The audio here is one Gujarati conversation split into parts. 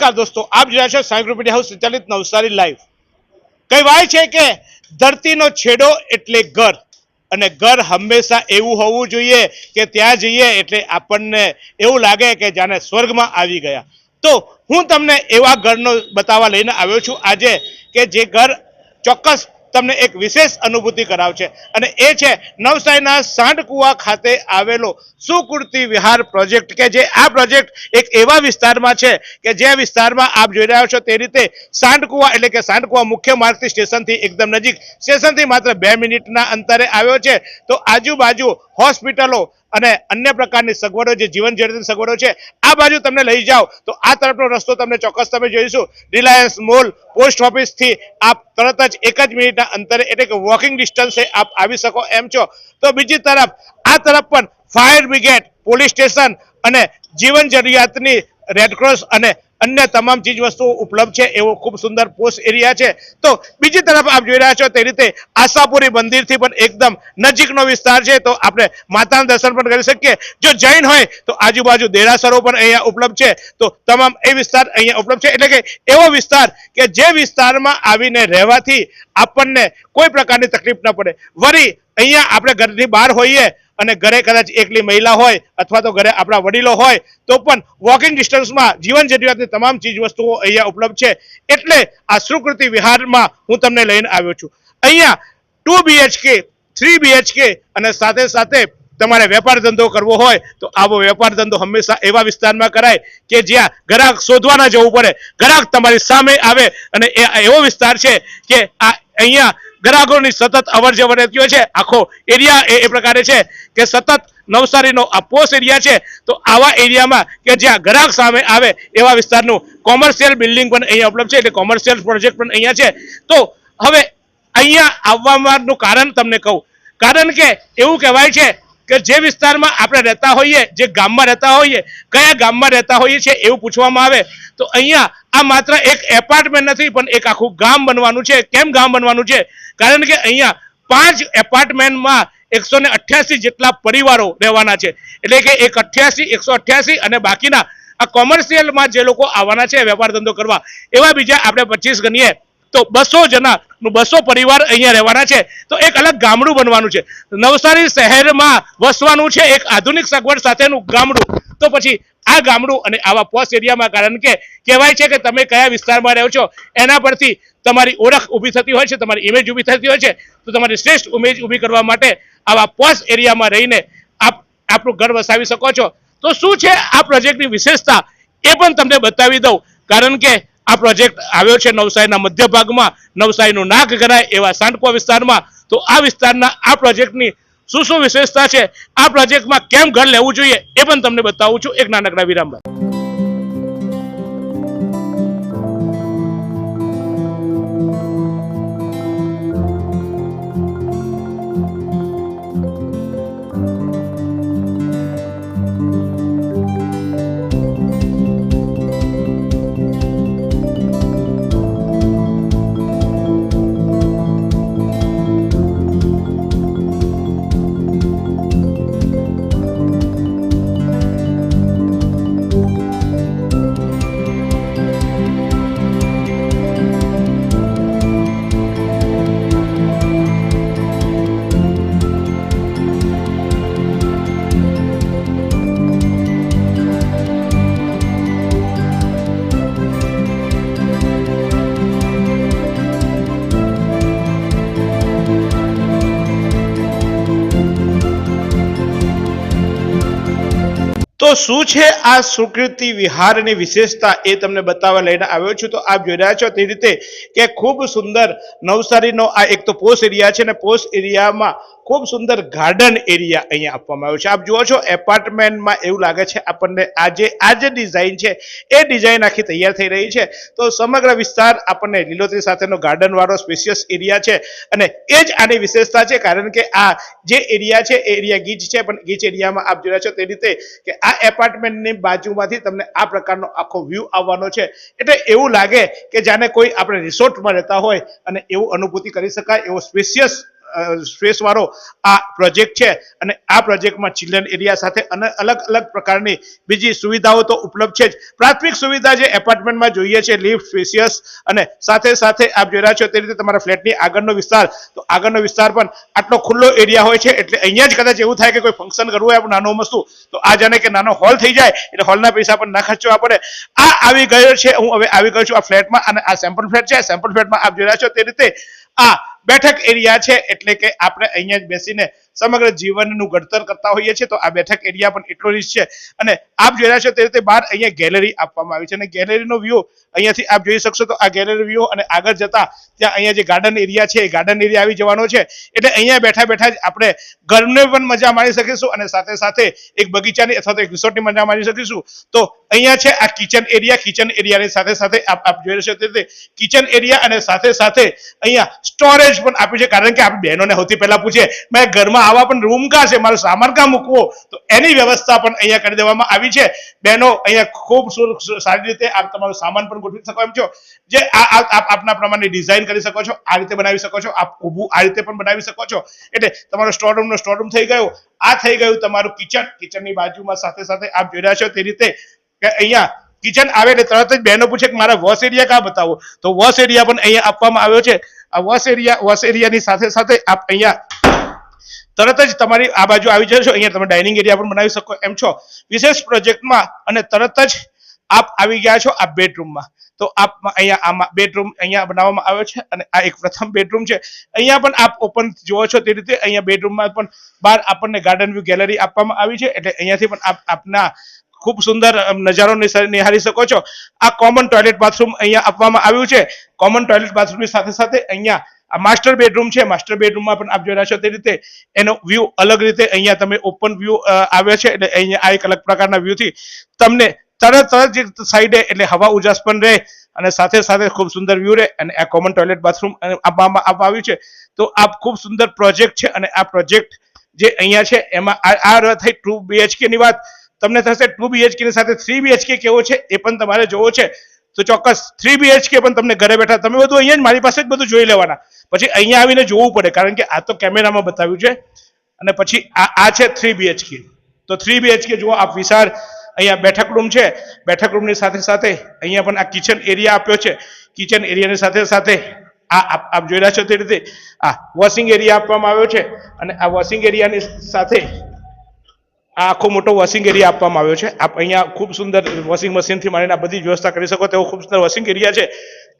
નમસ્કાર દોસ્તો, આપ જોયા છો મીડિયા હાઉસ સંચાલિત નવસારી લાઈવ. કહેવાય છે કે ધરતીનો છેડો એટલે ઘર અને ઘર હંમેશા એવું હોવું જોઈએ કે ત્યાં જઈએ એટલે આપણને એવું લાગે કે જાણે સ્વર્ગમાં આવી ગયા. તો હું તમને એવા ઘરનો બતાવવા લઈને આવ્યો છું. આજે કે જે ઘર ચોક્કસ તમને એક વિશેષ અનુભૂતિ કરાવશે. અને એ છે, નવસારીના સાંઢકુવા ખાતે આવેલો સુકૃતિ વિહાર પ્રોજેક્ટ, કે જે આ પ્રોજેક્ટ એક એવા વિસ્તારમાં છે કે જે વિસ્તારમાં આપ જોઈ રહ્યા છો તે રીતે સાંઢકુવા એટલે કે સાંઢકુવા મુખ્ય માર્ગથી સ્ટેશનથી એકદમ નજીક, સ્ટેશનથી માત્ર બે મિનિટના અંતરે આવ્યો છે. તો આજુબાજુ હોસ્પિટલો અને અન્ય પ્રકારની સગવડો જે જીવન જરૂરી સગવડો છે, આ બાજુ તમને લઈ જાઓ. તો આ તરફનો રસ્તો તમને ચોક્કસ તમે જોઈશું. રિલાયન્સ મોલ, પોસ્ટ ઓફિસથી આપ તરત જ એક જ મિનિટના અંતરે એટલે કે વોકિંગ ડિસ્ટન્સે આપ આવી શકો એમ છો. તો બીજી તરફ, આ તરફ પણ ફાયર બ્રિગેડ, પોલીસ સ્ટેશન અને જીવન જરૂરિયાતની રેડક્રોસ અને અન્ય તમામ ચીજ વસ્તુઓ ઉપલબ્ધ છે, એવો ખૂબ સુંદર પોસ્ટ એરિયા છે. તો બીજી તરફ આપ જોઈ રહ્યા છો તે રીતે આશાપુરી મંદિરથી પણ એકદમ નજીકનો વિસ્તાર છે. તો આપણે માતાના દર્શન પણ કરી શકીએ. જો જૈન હોય, તો આજુબાજુ દેરાસરો પણ અહીંયા ઉપલબ્ધ છે. તો તમામ એ વિસ્તાર અહીંયા ઉપલબ્ધ છે. એટલે કે એવો વિસ્તાર કે જે વિસ્તારમાં આવીને રહેવાથી આપણને કોઈ પ્રકારની તકલીફ ન પડે. વળી અહીંયા આપણે ઘરની બહાર હોઈએ અને ઘરે કદાચ એકલી મહિલા હોય અથવા તો ઘરે આપણા વડીલો હોય, તો પણ વોકિંગ ડિસ્ટન્સમાં જીવન જરૂરિયાતની તમામ ચીજ વસ્તુઓ અહીંયા ઉપલબ્ધ છે. એટલે આ સુકૃતિ વિહારમાં હું તમને લઈને આવ્યો છું. અહીંયા ટુ બીએચકે થ્રી બીએચકે અને સાથે સાથે તમારે વેપાર ધંધો કરવો હોય, તો આવો વેપાર ધંધો હંમેશા એવા વિસ્તારમાં કરાય કે જ્યાં ગ્રાહક શોધવા ના જવું પડે. ગ્રાહક તમારી સામે આવે અને એ એવો વિસ્તાર છે કે આ અહીંયા ગ્રાહકોની સતત અવર જવર રહેતી છે. આખો એરિયા એ પ્રકારે છે કે સતત નવસારીનો આ પોસ્ટ એરિયા છે. તો આવા એરિયામાં કે જ્યાં ગ્રાહક સામે આવે એવા વિસ્તારનું કોમર્શિયલ બિલ્ડિંગ પણ અહીંયા ઉપલબ્ધ છે. એટલે કોમર્શિયલ પ્રોજેક્ટ પણ અહીંયા છે. તો હવે અહીંયા આવવાનું કારણ તમને કહું. કારણ કે એવું કહેવાય છે કે જે વિસ્તારમાં આપણે રહેતા હોઈએ, જે ગામમાં રહેતા હોઈએ, કયા ગામમાં રહેતા હોઈએ છીએ એવું પૂછવામાં આવે, તો અહીંયા આ માત્ર એક એપાર્ટમેન્ટ નથી, પણ એક આખું ગામ બનવાનું છે. કેમ ગામ બનવાનું છે? કારણ કે અહીંયા પાંચ એપાર્ટમેન્ટમાં એકસો જેટલા પરિવારો રહેવાના છે. એટલે કે એક અઠ્યાસી, એકસો અને બાકીના આ કોમર્શિયલમાં જે લોકો આવવાના છે, વેપાર ધંધો કરવા, એવા બીજા આપણે પચીસ ગણીએ. તો બસો જણાનું, બસો પરિવાર અહીંયા રહેવાના છે. તો એક અલગ ગામડું બનવાનું છે. નવસારી શહેરમાં વસવાનું છે એક આધુનિક સગવડ સાથેનું ગામડું. તો પછી આ ગામડું અને આવા પોસ્ટ એરિયામાં, કારણ કે કહેવાય છે કે તમે કયા વિસ્તારમાં રહો છો, એના પરથી તમારી ઓળખ ઊભી થતી હોય છે, તમારી ઇમેજ ઊભી થતી હોય છે, તો તમારી શ્રેષ્ઠ ઇમેજ ઊભી કરવા માટે આવા પોસ્ટ એરિયામાં રહીને આપ, આપણું ઘર વસાવી શકો છો. તો શું છે આ પ્રોજેક્ટની વિશેષતા? એ પણ તમને બતાવી દઉં. કારણ કે આ પ્રોજેક્ટ આવ્યો છે નવસારીના મધ્ય ભાગમાં, નવસારીનું નાક ગણાય એવા સાંડકો વિસ્તારમાં. તો આ વિસ્તારના આ પ્રોજેક્ટની શું શું વિશેષતા છે? આ પ્રોજેક્ટમાં કેમ ઘર લેવું જોઈએ એ પણ તમને બતાવું છું. એક નાનકડા વિરામ તો શું છે આ સુકૃતિ વિહારની વિશેષતા એ તમને બતાવવા લઈને આવ્યો છું. તો આપ જોઈ રહ્યા છો તે રીતે કે ખૂબ સુંદર નવસારીનો આ એક તો પોસ્ટ એરિયા છે અને પોસ્ટ એરિયામાં ખૂબ સુંદર ગાર્ડન એરિયા અહીંયા આપવામાં આવ્યો છે. આપ જુઓ છો, એપાર્ટમેન્ટમાં એવું લાગે છે આપણને આજે આ જે ડિઝાઇન છે, એ ડિઝાઇન આખી તૈયાર થઈ રહી છે. તો સમગ્ર વિસ્તાર આપણને લીલોતરી સાથેનો ગાર્ડન વાળો સ્પેશિયસ એરિયા છે અને એ જ આની વિશેષતા છે, કારણ કે આ જે એરિયા છે, એ એરિયા ગીચ છે, પણ ગીચ એરિયામાં આપ જોયા છો તે રીતે કે આ એપાર્ટમેન્ટની બાજુમાંથી તમને આ પ્રકારનો આખો વ્યૂ આવવાનો છે. એટલે એવું લાગે કે જાણે કોઈ આપણે રિસોર્ટમાં રહેતા હોય અને એવું અનુભૂતિ કરી શકાય, એવો સ્પેશિયસ સ્પેસ વાળો આ પ્રોજેક્ટ છે અને આ પ્રોજેક્ટમાં ચિલ્ડ્રન એરિયા સાથે અને અલગ અલગ પ્રકારની બીજી સુવિધાઓ તો ઉપલબ્ધ છે જ. પ્રાથમિક સુવિધા જે એપાર્ટમેન્ટમાં જોઈએ છે લિફ્ટ સ્પેશિયસ અને સાથે સાથે આપ જોઈ રહ્યા છો તે રીતે તમારા ફ્લેટની આગળનો વિસ્તાર. તો આગળનો વિસ્તાર પણ આટલો ખુલ્લો એરિયા હોય છે એટલે અહીંયા જ કદાચ એવું થાય કે કોઈ ફંક્શન કરવું હોય આપણું નાનું મસ્તું તો આ જાણે કે નાનો હોલ થઈ જાય એટલે હોલના પૈસા પણ ના ખર્ચવા પડે. આ આવી ગયો છે, હું હવે આવી ગયો છું આ ફ્લેટમાં અને આ સેમ્પલ ફ્લેટ છે. સેમ્પલ ફ્લેટમાં આપ જોઈ રહ્યા છો તે રીતે આ બેઠક એરિયા છે એટલે કે આપણે અહીંયા જ બેસીને સમગ્ર જીવનનું ઘડતર કરતા હોઈએ છીએ. તો આ બેઠક એરિયા પણ એટલો જ છે. અને આપ જોઈ રહ્યા છો તે રીતે બહાર અહીંયા ગેલેરી આપવામાં આવી છે. અને ગેલેરીનો વ્યૂ અહીંયાથી આપ જોઈ શકશો તો આ ગેલેરી વ્યૂ અને આગળ જતા ત્યાં અહીંયા જે ગાર્ડન એરિયા છે, એ ગાર્ડન એરિયા આવી જવાનો છે. એટલે અહીંયા બેઠા બેઠા જ આપણે ઘરને પણ મજા માણી શકીશું અને સાથે સાથે એક બગીચાની અથવા તો એક રિસોર્ટની મજા માણી શકીશું. તો અહીંયા છે આ કિચન એરિયા કિચન એરિયાની સાથે સાથે આપ આપ જોઈ છો તે રીતે કિચન એરિયા અને સાથે સાથે અહીંયા સ્ટોરેજ પણ આપ્યું છે. કારણ કે આપણી બહેનોને સૌથી પહેલા પૂછે મેં ઘરમાં આવા પણ રૂમ કા છે, મારે સામાન કાં મૂકવો? તો એની વ્યવસ્થા પણ અહીંયા કરી દેવામાં આવી છે. બહેનો, અહીંયા ખૂબ સારી રીતે આપ તમારો સામાન પણ ગોઠવી શકો એમ છો. જે આપના પ્રમાણે ડિઝાઇન કરી શકો છો, આ રીતે બનાવી શકો છો, આપ ઊભું આ રીતે પણ બનાવી શકો છો. એટલે તમારો સ્ટોર રૂમ નો સ્ટોર રૂમ થઈ ગયો. આ થઈ ગયું તમારું કિચન કિચનની બાજુમાં સાથે સાથે આપ જોઈ રહ્યા છો તે રીતે કે અહીંયા કિચન આવે એટલે તરત જ બહેનો પૂછે કે મારા વોશ એરિયા કા બતાવો? તો વોશ એરિયા પણ અહીંયા આપવામાં આવ્યો છે. આ વોશ એરિયા વોશ એરિયાની સાથે સાથે આપ અહીંયા તરત જ તમારી આ બાજુ આવી જશો. અહીંયા તમે ડાઇનિંગ એરિયા પણ બનાવી શકો એમ છો. વિશેષ પ્રોજેક્ટમાં અને તરત જ આપ આવી ગયા છો આ બેડરૂમમાં તો આપ અહીંયા આમાં બેડરૂમ અહીંયા બનાવવામાં આવ્યો છે અને આ એક પ્રથમ બેડરૂમ છે. અહીંયા પણ આપ ઓપન જુઓ છો તે રીતે અહીંયા બેડરૂમમાં પણ બહાર આપણને ગાર્ડન વ્યૂ ગેલેરી આપવામાં આવી છે. એટલે અહીંયાથી પણ આપ આપના ખૂબ સુંદર નજારો નિહાળી શકો છો. આ કોમન ટોયલેટ બાથરૂમ અહીંયા આપવામાં આવ્યું છે. કોમન ટોયલેટ બાથરૂમની સાથે સાથે અહીંયા આ માસ્ટર બેડરૂમ છે. માસ્ટર બેડરૂમમાં પણ આપ જોઈ રહ્યા છો તે રીતે એનો વ્યૂ અલગ રીતે અહીંયા તમે ઓપન વ્યૂ આવે છે. એટલે અહીંયા આ એક અલગ પ્રકારના વ્યૂથી તમને તરત જ સાઈડે એટલે હવા ઉજાસ પણ રહે અને સાથે સાથે ખૂબ સુંદર વ્યૂ રહે અને આ કોમન ટોયલેટ બાથરૂમ આપવામાં આવ્યું છે. તો આ ખૂબ સુંદર પ્રોજેક્ટ છે અને આ પ્રોજેક્ટ જે અહીંયા છે એમાં આ થઈ ટુ બીએચકે ની વાત. તમને થશે ટુ બીએચકે ની સાથે થ્રી બીએચકે કેવો છે એ પણ તમારે જોવો છે. તો ચોક્કસ થ્રી બીએચકે પણ તમને ઘરે બેઠા તમે બધું અહીંયા જ મારી પાસે જ બધું જોઈ લેવાના. પછી અહીંયા આવીને જોવું પડે, કારણ કે આ તો કેમેરામાં બતાવ્યું છે. અને પછી આ આ છે થ્રી બીએચકે તો થ્રી બીએચકે જુઓ, આ વિશાળ અહીંયા બેઠક રૂમ છે. બેઠક રૂમની સાથે સાથે અહીંયા પણ આ કિચન એરિયા આપ્યો છે. કિચન એરિયાની સાથે સાથે આ આપ જોઈ રહ્યા છો તે રીતે આ વોશિંગ એરિયા આપવામાં આવ્યો છે. અને આ વોશિંગ એરિયાની સાથે આ આખો મોટો વોશિંગ એરિયા આપવામાં આવ્યો છે. આપ અહીંયા ખૂબ સુંદર વોશિંગ મશીનથી માંડીને આ બધી વ્યવસ્થા કરી શકો તેવો ખૂબ સુંદર વોશિંગ એરિયા છે.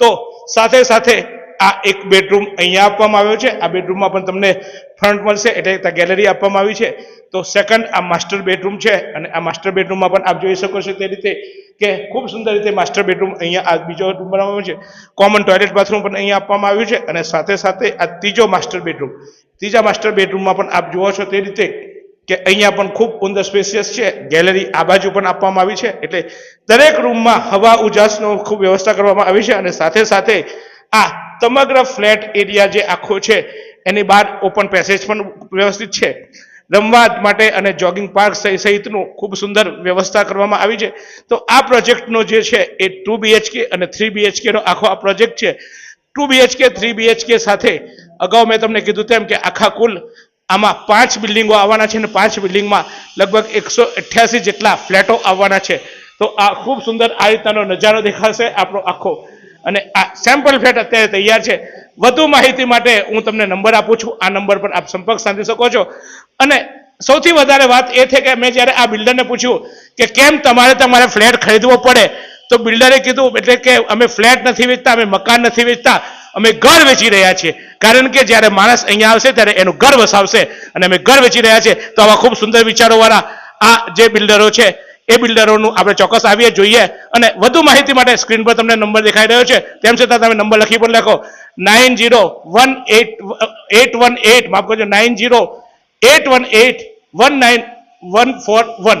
તો સાથે સાથે આ એક બેડરૂમ અહીંયા આપવામાં આવ્યો છે. આ બેડરૂમમાં પણ તમને ફ્રન્ટ મળશે, એટલે ત્યાં ગેલેરી આપવામાં આવી છે. તો સેકન્ડ આ માસ્ટર બેડરૂમ છે અને આ માસ્ટર બેડરૂમમાં પણ આપ જોઈ શકો છો તે રીતે કે ખૂબ સુંદર રીતે માસ્ટર બેડરૂમ અહીંયા આ બીજો રૂમ બનાવવામાં આવ્યો છે. કોમન ટોયલેટ બાથરૂમ પણ અહીંયા આપવામાં આવ્યું છે અને સાથે સાથે આ ત્રીજો માસ્ટર બેડરૂમ ત્રીજા માસ્ટર બેડરૂમમાં પણ આપ જુઓ છો તે રીતે કે અહીંયા પણ ખૂબ ઉંદર સ્પેસિયસ છે. ગેલેરી આ બાજુ પણ આપવામાં આવી છે. એટલે દરેક રૂમમાં હવા ઉજાસનો ખૂબ વ્યવસ્થા કરવામાં આવી છે અને સાથે સાથે આ સમગ્ર ફ્લેટ એરિયા જે આખો છે, એની બહાર ઓપન પેસેજ પણ વ્યવસ્થિત છે. રમવા માટે અને જોગિંગ પાર્ક સહિતનું ખૂબ સુંદર વ્યવસ્થા કરવામાં આવી છે. તો આ પ્રોજેક્ટનો જે છે એ ટુ બીએચકે અને થ્રી બીએચકે નો આખો આ પ્રોજેક્ટ છે. ટુ બીએચકે, થ્રી બીએચકે સાથે અગાઉ મેં તમને કીધું તેમ કે આખા કુલ આમાં પાંચ બિલ્ડિંગો આવવાના છે અને પાંચ બિલ્ડિંગમાં લગભગ એકસો અઠ્યાસી જેટલા ફ્લેટો આવવાના છે. તો આ ખૂબ સુંદર આ રીતનો નજારો દેખાશે આપણો આખો. અને આ સેમ્પલ ફ્લેટ અત્યારે તૈયાર છે. વધુ માહિતી માટે હું તમને નંબર આપું છું. આ નંબર પર આપ સંપર્ક સાધી શકો છો. અને સૌથી વધારે વાત એ છે કે મેં જ્યારે આ બિલ્ડરને પૂછ્યું કે કેમ તમારે તમારે ફ્લેટ ખરીદવો પડે? તો બિલ્ડરે કીધું, એટલે કે અમે ફ્લેટ નથી વેચતા, અમે મકાન નથી વેચતા, અમે ઘર વેચી રહ્યા છીએ. કારણ કે જ્યારે માણસ અહીંયા આવશે, ત્યારે એનું ઘર વસાવશે અને અમે ઘર વેચી રહ્યા છીએ. તો આવા ખૂબ સુંદર વિચારોવાળા આ જે બિલ્ડરો છે, એ બિલ્ડરોનું આપણે ચોક્કસ આવીએ, જોઈએ. અને વધુ માહિતી માટે સ્ક્રીન પર તમને નંબર દેખાઈ રહ્યો છે. તેમ છતાં તમે નંબર લખી પણ લખો. Nine zero one eight eight one eight, માફ કરજો, nine zero eight one eight one nine one four one.